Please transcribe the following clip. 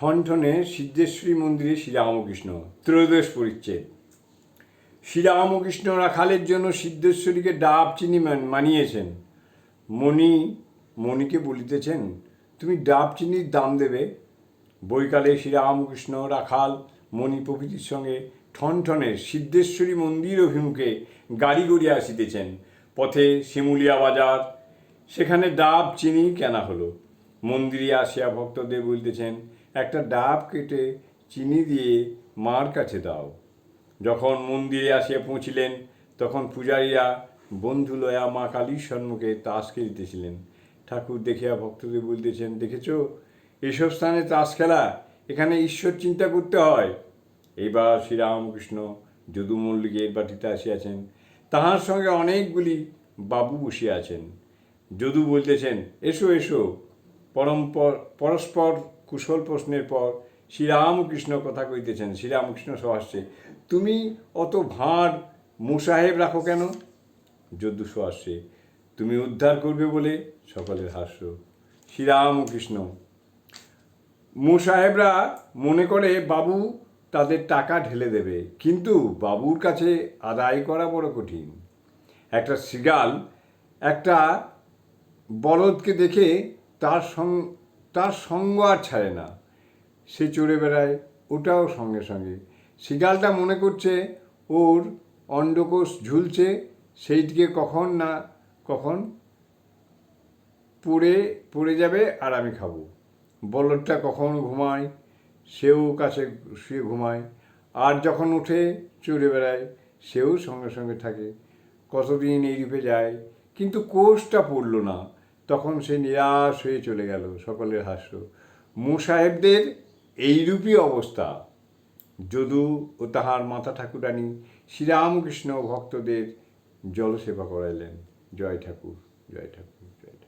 ঠনঠনে সিদ্ধেশ্বরী মন্দিরে শ্রীরামকৃষ্ণ, ত্রয়োদশ পরিচ্ছেদ। শ্রীরামকৃষ্ণ রাখালের জন্য সিদ্ধেশ্বরীকে ডাব চিনি মান- মানিয়েছেন। মণি, মণিকে বলিতেছেন, তুমি ডাব চিনির দাম দেবে? বৈকালে শ্রীরামকৃষ্ণ রাখাল, মণি প্রভৃতির সঙ্গে ঠনঠনের সিদ্ধেশ্বরী মন্দির অভিমুখে গাড়ি গড়িয়া আসিতেছেন। পথে শিমুলিয়া বাজার, সেখানে ডাব চিনি কেনা হলো। মন্দিরে আসিয়া ভক্তদের বলতেছেন একটা ডাব কেটে চিনি দিয়ে মার কাছে দাও। যখন মন্দিরে আসিয়া পৌঁছিলেন, তখন পূজারীরা বন্ধু লয়া মা কালীর সম্মুখে তাস খেলিতেছিলেন ঠাকুর দেখিয়া ভক্তদের বলতেছেন, দেখেছ, এসব স্থানে তাস খেলা, এখানে ঈশ্বর চিন্তা করতে হয়। এইবার শ্রীরামকৃষ্ণ যদু মল্লিকের বাটিতে আসিয়াছেন। তাহার সঙ্গে অনেকগুলি বাবু বসিয়া আছেন। যদু বলতেছেন, এসো এসো, পরম্পর, পরস্পর কুশল প্রশ্নের পর শ্রীরামকৃষ্ণ কথা কইতেছেন, শ্রীরামকৃষ্ণ সহাস্যে তুমি অত ভাঁড় মুসাহেব রাখো কেন? যদু সহাস্যে তুমি উদ্ধার করবে বলে সকলের হাস্য। শ্রীরামকৃষ্ণ, মুসাহেবরা মনে করে বাবু তাদের টাকা ঢেলে দেবে, কিন্তু বাবুর কাছে আদায় করা বড় কঠিন। একটা সিগাল একটা বলদকে দেখে তার সঙ্গ তার সঙ্গ আর ছাড়ে না। সে চড়ে বেড়ায়, ওটাও সঙ্গে সঙ্গে। সিগালটা মনে করছে ওর অন্ডকোষ ঝুলছে সেইটিকে কখন না কখন পড়ে পড়ে যাবে আর আমি খাব। বলদটা কখন ঘুমায়, সেও কাছে শুয়ে ঘুমায়। আর যখন উঠে চড়ে বেড়ায়, সেও সঙ্গে সঙ্গে থাকে। কতদিন এই রূপে যায়, কিন্তু কোষটা পড়ল না। তখন সে নিরাশ হয়ে চলে গেল, সকলের হাস্য। মুসাহেবদের এইরূপই অবস্থা। যদু ও তাহার মাতা ঠাকুরানী শ্রীরামকৃষ্ণ ভক্তদের জলসেবা করাইলেন। জয় ঠাকুর জয় ঠাকুর জয় ঠাকুর।